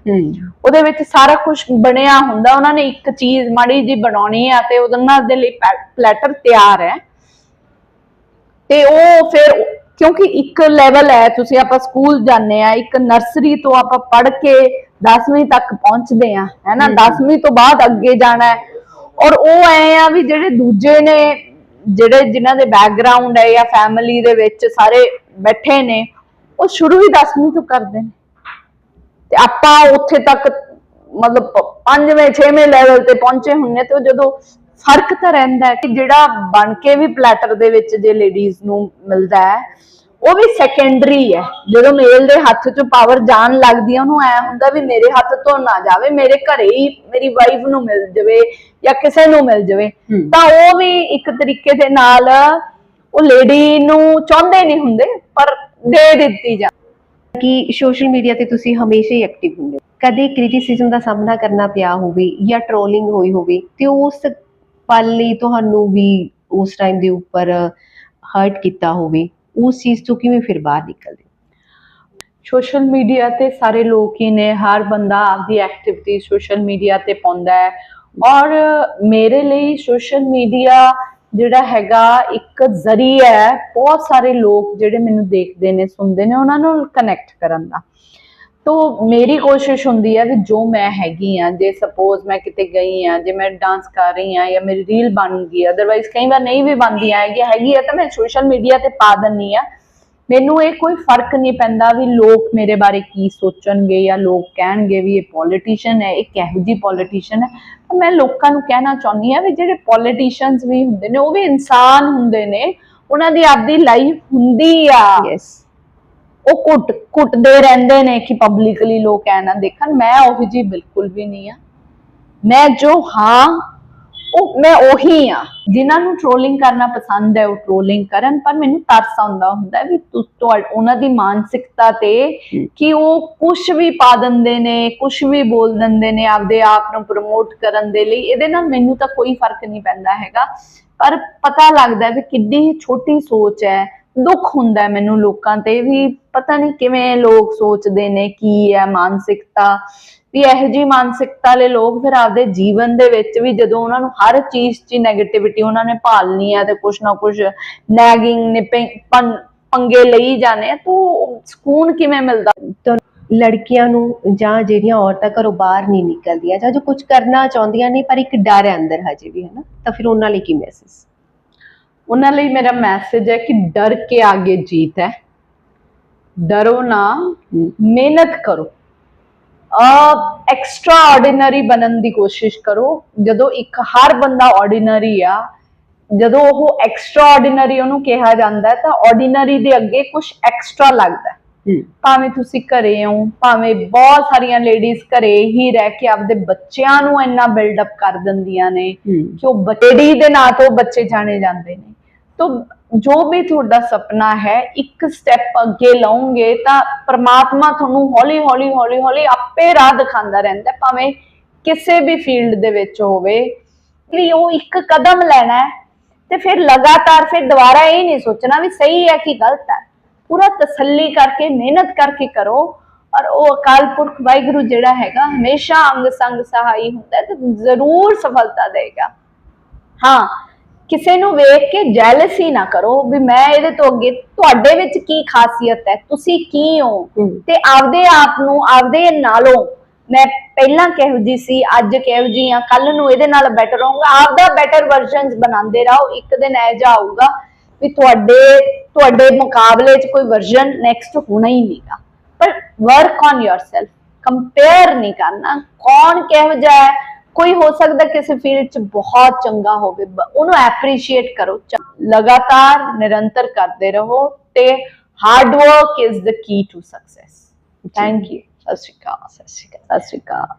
ਉਹਦੇ ਵਿੱਚ ਸਾਰਾ ਕੁਝ ਬਣਿਆ ਹੁੰਦਾ ਉਹਨਾਂ ਨੇ ਇੱਕ ਚੀਜ਼ ਮਾੜੀ ਜੀ ਬਣਾਉਣੀ ਆ ਤੇ ਉਹਨਾਂ ਦੇ ਲਈ ਪਲੈਟਰ ਤਿਆਰ ਹੈ। ਤੇ ਉਹ ਫਿਰ ਕਿਉਂਕਿ ਇੱਕ ਲੈਵਲ ਹੈ ਤੁਸੀਂ ਆਪਾਂ ਸਕੂਲ ਜਾਂਦੇ ਆ ਇੱਕ ਨਰਸਰੀ ਤੋਂ ਆਪਾਂ ਪੜ੍ਹ ਕੇ 10ਵੀਂ ਤੱਕ ਪਹੁੰਚਦੇ ਆ ਹੈਨਾ 10ਵੀਂ ਤੋਂ ਬਾਅਦ ਅੱਗੇ ਜਾਣਾ ਹੈ। ਔਰ ਉਹ ਐ ਆ ਵੀ ਜਿਹੜੇ ਦੂਜੇ ਨੇ ਜਿਹੜੇ ਜਿਨ੍ਹਾਂ ਦੇ ਬੈਕਗ੍ਰਾਉਂਡ ਹੈ ਜਾਂ ਫੈਮਿਲੀ ਦੇ ਵਿੱਚ ਸਾਰੇ ਬੈਠੇ ਨੇ ਉਹ ਸ਼ੁਰੂ ਹੀ 10ਵੀਂ ਤੋਂ ਕਰਦੇ ਨੇ। ਤੇ ਆਪਾਂ ਉੱਥੇ ਤੱਕ ਮਤਲਬ ਪ- ਪੰਜਵੇਂ ਛੇਵੇਂ ਲੈਵਲ ਤੇ ਪਹੁੰਚੇ ਹੁੰਨੇ ਤੇ ਜਦੋਂ ਫ਼ਰਕ ਤਾਂ ਰਹਿੰਦਾ ਹੈ ਕਿ ਜਿਹੜਾ ਬਣ ਕੇ ਵੀ ਪਲੈਟਰ ਦੇ ਵਿੱਚ ਜੇ ਲੇਡੀਜ਼ ਨੂੰ ਮਿਲਦਾ ਹੈ ਉਹ ਵੀ ਸੈਕੰਡਰੀ ਹੈ। ਜਦੋਂ ਮੇਲ ਦੇ ਹੱਥ 'ਚ ਪਾਵਰ ਜਾਣ ਲੱਗਦੀ ਹੈ ਉਹਨੂੰ ਐ ਹੁੰਦਾ ਵੀ ਮੇਰੇ ਹੱਥ ਤੋਂ ਨਾ ਜਾਵੇ ਮੇਰੇ ਘਰੇ ਹੀ ਮੇਰੀ ਵਾਈਫ ਨੂੰ ਮਿਲ ਜਾਵੇ ਜਾਂ ਕਿਸੇ ਨੂੰ ਮਿਲ ਜਾਵੇ। ਤਾਂ ਉਹ ਵੀ ਇੱਕ ਤਰੀਕੇ ਦੇ ਨਾਲ ਉਹ ਲੇਡੀ ਨੂੰ ਚਾਹੁੰਦੇ ਨਹੀਂ ਹੁੰਦੇ ਪਰ ਦੇ ਦਿੱਤੀ ਜਾ ਕਿ ਸੋਸ਼ਲ ਮੀਡੀਆ ਤੇ ਤੁਸੀਂ ਹਮੇਸ਼ਾ ਹੀ ਐਕਟਿਵ ਹੁੰਦੇ ਹੋ। ਕਦੇ ਕ੍ਰਿਟਿਸਿਜ਼ਮ ਦਾ ਸਾਹਮਣਾ ਕਰਨਾ ਪਿਆ ਹੋਵੇ ਜਾਂ ਟ੍ਰੋਲਿੰਗ ਹੋਈ ਹੋਵੇ ਤੇ ਉਸ ਪਲ ਲਈ ਤੁਹਾਨੂੰ ਵੀ ਉਸ ਟਾਈਮ ਦੇ ਉੱਪਰ ਹਰਟ ਕੀਤਾ ਹੋਵੇ ਉਸ ਚੀਜ਼ ਤੋਂ ਕਿਵੇਂ ਫਿਰ ਬਾਹਰ ਨਿਕਲਦੇ ਸੋਸ਼ਲ ਮੀਡੀਆ ਤੇ ਸਾਰੇ ਲੋਕ ਹੀ ਨੇ ਹਰ ਬੰਦਾ ਆਪਦੀ ਐਕਟੀਵਿਟੀ ਸੋਸ਼ਲ ਮੀਡੀਆ ਤੇ ਪਾਉਂਦਾ ਹੈ। ਔਰ ਮੇਰੇ ਲਈ ਸੋਸ਼ਲ ਮੀਡੀਆ ਜਿਹੜਾ ਹੈਗਾ ਇੱਕ ਜ਼ਰੀਆ ਹੈ, ਬਹੁਤ ਸਾਰੇ ਲੋਕ ਜਿਹੜੇ ਮੈਨੂੰ ਦੇਖਦੇ ਨੇ, ਸੁਣਦੇ ਨੇ, ਉਹਨਾਂ ਨੂੰ ਕਨੈਕਟ ਕਰਨ ਦਾ। ਤੋ ਮੇਰੀ ਕੋਸ਼ਿਸ਼ ਹੁੰਦੀ ਹੈ ਵੀ ਜੋ ਮੈਂ ਹੈਗੀ ਆ ਜੇ ਸਪੋਜ਼ ਮੈਂ ਕਿਤੇ ਗਈ ਆ ਜੇ ਮੈਂ ਡਾਂਸ ਕਰ ਰਹੀ ਆ ਜਾਂ ਮੇਰੀ ਰੀਲ ਬਣ ਗਈ ਅਦਰਵਾਈਜ਼ ਕਈ ਵਾਰ ਨਹੀਂ ਵੀ ਬਣਦੀ ਆਏਗੀ ਹੈਗੀ ਆ ਤਾਂ ਮੈਂ ਸੋਸ਼ਲ ਮੀਡੀਆ ਤੇ ਪਾ ਦਿੰਨੀ ਆ ਮੈਨੂੰ ਇਹ ਕੋਈ ਫ਼ਰਕ ਨਹੀਂ ਪੈਂਦਾ ਵੀ ਲੋਕ ਮੇਰੇ ਬਾਰੇ ਕੀ ਸੋਚਣਗੇ ਜਾਂ ਲੋਕ ਕਹਿਣਗੇ ਵੀ ਇਹ ਪੋਲੀਟੀਸ਼ੀਅਨ ਹੈ ਇਹ ਕਿਹੋ ਜਿਹੀ ਪੋਲੀਟੀਸ਼ੀਅਨ ਹੈ। ਮੈਂ ਲੋਕਾਂ ਨੂੰ ਕਹਿਣਾ ਚਾਹੁੰਦੀ ਆ ਵੀ ਜਿਹੜੇ ਪੋਲੀਟੀਸ਼ੀਅਨਸ ਵੀ ਹੁੰਦੇ ਨੇ ਉਹ ਵੀ ਇਨਸਾਨ ਹੁੰਦੇ ਨੇ। ਉਹਨਾਂ ਦੀ ਆਪਦੀ ਲਾਈਫ ਹੁੰਦੀ ਆ। ਯੈਸ ਉਹ ਕੁੱਟ ਕੁੱਟਦੇ ਰਹਿੰਦੇ ਨੇ ਕਿ ਪਬਲਿਕਲੀ ਲੋਕ ਐ ਨਾ ਦੇਖਣ। ਮੈਂ ਉਹ ਜੀ ਬਿਲਕੁਲ ਵੀ ਨਹੀਂ ਆ ਮੈਂ ਜੋ ਹਾਂ ਉਹ ਮੈਂ ਉਹੀ ਆ। ਜਿਨ੍ਹਾਂ ਨੂੰ ਟ੍ਰੋਲਿੰਗ ਕਰਨਾ ਪਸੰਦ ਹੈ ਉਹ ਟ੍ਰੋਲਿੰਗ ਕਰਨ ਪਰ ਮੈਨੂੰ ਤਰਸ ਆਉਂਦਾ ਹੁੰਦਾ ਵੀ ਉਹਨਾਂ ਦੀ ਮਾਨਸਿਕਤਾ ਤੇ ਕਿ ਉਹ ਕੁਝ ਵੀ ਪਾ ਦਿੰਦੇ ਨੇ ਕੁਝ ਵੀ ਬੋਲ ਦਿੰਦੇ ਨੇ ਆਪਦੇ ਆਪ ਨੂੰ ਪ੍ਰਮੋਟ ਕਰਨ ਦੇ ਲਈ ਇਹਦੇ ਨਾਲ ਮੈਨੂੰ ਤਾਂ ਕੋਈ ਫ਼ਰਕ ਨਹੀਂ ਪੈਂਦਾ ਹੈਗਾ। ਪਰ ਪਤਾ ਲੱਗਦਾ ਵੀ ਕਿੱਡੀ ਛੋਟੀ ਸੋਚ ਹੈ ਦੁੱਖ ਹੁੰਦਾ ਮੈਨੂੰ ਲੋਕਾਂ ਤੇ ਵੀ ਪਤਾ ਨਹੀਂ ਕਿਵੇਂ ਲੋਕ ਸੋਚਦੇ ਨੇ ਕੀ ਹੈ ਮਾਨਸਿਕਤਾ ਵੀ ਇਹੋ ਜੀ ਮਾਨਸਿਕਤਾ ਵਾਲੇ ਲੋਕ ਫਿਰ ਆਪਦੇ ਜੀਵਨ ਦੇ ਵਿੱਚ ਵੀ ਜਦੋਂ ਉਹਨਾਂ ਨੂੰ ਹਰ ਚੀਜ਼ 'ਚ ਨੈਗੇਟਿਵਿਟੀ ਉਹਨਾਂ ਨੇ ਭਾਲਣੀ ਹੈ ਤੇ ਕੁਛ ਨਾ ਕੁਛ ਨੈਗਿੰਗ ਨਿਪਿੰਗ ਪੰਗੇ ਲਈ ਜਾਣੇ ਆ, ਤਾਂ ਸਕੂਨ ਕਿਵੇਂ ਮਿਲਦਾ? ਤਾਂ ਲੜਕੀਆਂ ਨੂੰ ਜਾਂ ਜਿਹੜੀਆਂ ਔਰਤਾਂ ਘਰੋਂ ਬਾਹਰ ਨਹੀਂ ਨਿਕਲਦੀਆਂ ਜਾਂ ਜੋ ਕੁਝ ਕਰਨਾ ਚਾਹੁੰਦੀਆਂ ਨੇ ਪਰ ਇੱਕ ਡਰ ਹੈ ਅੰਦਰ ਹਜੇ ਵੀ ਹੈ ਨਾ ਤਾਂ ਫਿਰ ਉਹਨਾਂ ਲਈ ਕੀ ਮੈਸੇਜ ਉਹਨਾਂ ਲਈ ਮੇਰਾ ਮੈਸੇਜ ਹੈ ਕਿ ਡਰ ਕੇ ਆਗੇ ਜੀਤ ਹੈ। ਡਰੋ ਨਾ ਮਿਹਨਤ ਕਰੋ। ਐਕਸਟਰਾ ਆਰਡੀਨਰੀ ਬਣਨ ਦੀ ਕੋਸ਼ਿਸ਼ ਕਰੋ। ਜਦੋਂ ਇੱਕ ਹਰ ਬੰਦਾ ਆਰਡੀਨਰੀ ਆ ਜਦੋਂ ਉਹ ਐਕਸਟਰਾ ਆਰਡੀਨਰੀ ਉਹਨੂੰ ਕਿਹਾ ਜਾਂਦਾ ਤਾਂ ਆਰਡੀਨਰੀ ਦੇ ਅੱਗੇ ਕੁਝ ਐਕਸਟਰਾ ਲੱਗਦਾ ਭਾਵੇਂ ਤੁਸੀਂ ਘਰੇ ਹੋ ਭਾਵੇਂ ਬਹੁਤ ਸਾਰੀਆਂ ਲੇਡੀਜ਼ ਘਰੇ ਹੀ ਰਹਿ ਕੇ ਆਪਦੇ ਬੱਚਿਆਂ ਨੂੰ ਇੰਨਾ ਬਿਲਡ ਅਪ ਕਰ ਦਿੰਦੀਆਂ ਨੇ ਕਿ ਉਹ ਬੇੜੀ ਦੇ ਨਾਂ ਤੋਂ ਬੱਚੇ ਜਾਣੇ ਜਾਂਦੇ ਨੇ। ਤਾਂ ਜੋ ਵੀ ਤੁਹਾਡਾ ਸੁਪਨਾ ਹੈ, ਇੱਕ ਸਟੈਪ ਅੱਗੇ ਲਾਉਂਗੇ ਤਾਂ ਪ੍ਰਮਾਤਮਾ ਤੁਹਾਨੂੰ ਹੌਲੀ ਹੌਲੀ ਹੌਲੀ ਹੌਲੀ ਆਪੇ ਰਾਹ ਦਿਖਾਉਂਦਾ ਰਹਿੰਦਾ ਭਾਵੇਂ ਕਿਸੇ ਵੀ ਫੀਲਡ ਦੇ ਵਿੱਚ ਹੋਵੇ। ਵੀ ਉਹ ਇੱਕ ਕਦਮ ਲੈਣਾ ਹੈ ਤੇ ਫਿਰ ਲਗਾਤਾਰ ਫਿਰ ਦੁਬਾਰਾ ਇਹ ਨਹੀਂ ਸੋਚਣਾ ਵੀ ਸਹੀ ਹੈ ਕਿ ਗਲਤ ਹੈ। ਪੂਰਾ ਤਸੱਲੀ ਕਰਕੇ, ਮਿਹਨਤ ਕਰਕੇ ਕਰੋ। ਔਰ ਉਹ ਅਕਾਲ ਪੁਰਖ ਵਾਹਿਗੁਰੂ ਜਿਹੜਾ ਹੈਗਾ, ਹਮੇਸ਼ਾ ਅੰਗ ਸੰਗ ਸਹਾਈ ਹੁੰਦਾ ਤੇ ਜ਼ਰੂਰ ਸਫਲਤਾ ਦੇਗਾ। ਹਾਂ ਕਿਸੇ ਨੂੰ ਵੇਖ ਕੇ ਜੈਲਸੀ ਨਾ ਕਰੋ ਵੀ ਮੈਂ ਇਹਦੇ ਤੋਂ ਅੱਗੇ ਤੁਹਾਡੇ ਵਿੱਚ ਕੀ ਖਾਸੀਅਤ ਹੈ ਤੁਸੀਂ ਕੀ ਹੋ? ਤੇ ਆਪਦੇ ਆਪ ਨੂੰ ਆਪਦੇ ਨਾਲੋਂ ਮੈਂ ਪਹਿਲਾਂ ਕਿਹੋ ਜੀ ਸੀ ਅੱਜ ਕਿਹੋ ਜੀ ਆ ਕੱਲ ਨੂੰ ਇਹਦੇ ਨਾਲ ਬੈਟਰ ਹੋਊਗਾ ਆਪਦਾ ਬੈਟਰ ਵਰਜ਼ਨਸ ਬਣਾਉਂਦੇ ਰਹੋ ਇੱਕ ਦਿਨ ਇਹ ਜਾ ਆਊਗਾ ਵੀ ਤੁਹਾਡੇ ਤੁਹਾਡੇ ਮੁਕਾਬਲੇ 'ਚ ਕੋਈ ਵਰਜ਼ਨ ਨੈਕਸਟ ਹੋਣਾ ਹੀ ਨਹੀਂਗਾ ਪਰ ਵਰਕ ਔਨ yourself ਕੰਪੇਅਰ ਨਹੀਂ ਕਰਨਾ ਕੌਣ ਕਿਹੋ ਜਿਹਾ ਹੈ ਕੋਈ ਹੋ ਸਕਦਾ ਕਿਸੇ ਫੀਲਡ 'ਚ ਬਹੁਤ ਚੰਗਾ ਹੋਵੇ ਉਹਨੂੰ ਐਪਰੀਸ਼ੀਏਟ ਕਰੋ। ਲਗਾਤਾਰ ਨਿਰੰਤਰ ਕਰਦੇ ਰਹੋ ਤੇ hard work is the key to success thank you ਸਤਿ ਸ਼੍ਰੀ ਅਕਾਲ। ਸਤਿ ਸ਼੍ਰੀ ਅਕਾਲ। ਸਤਿ ਸ਼੍ਰੀ ਅਕਾਲ।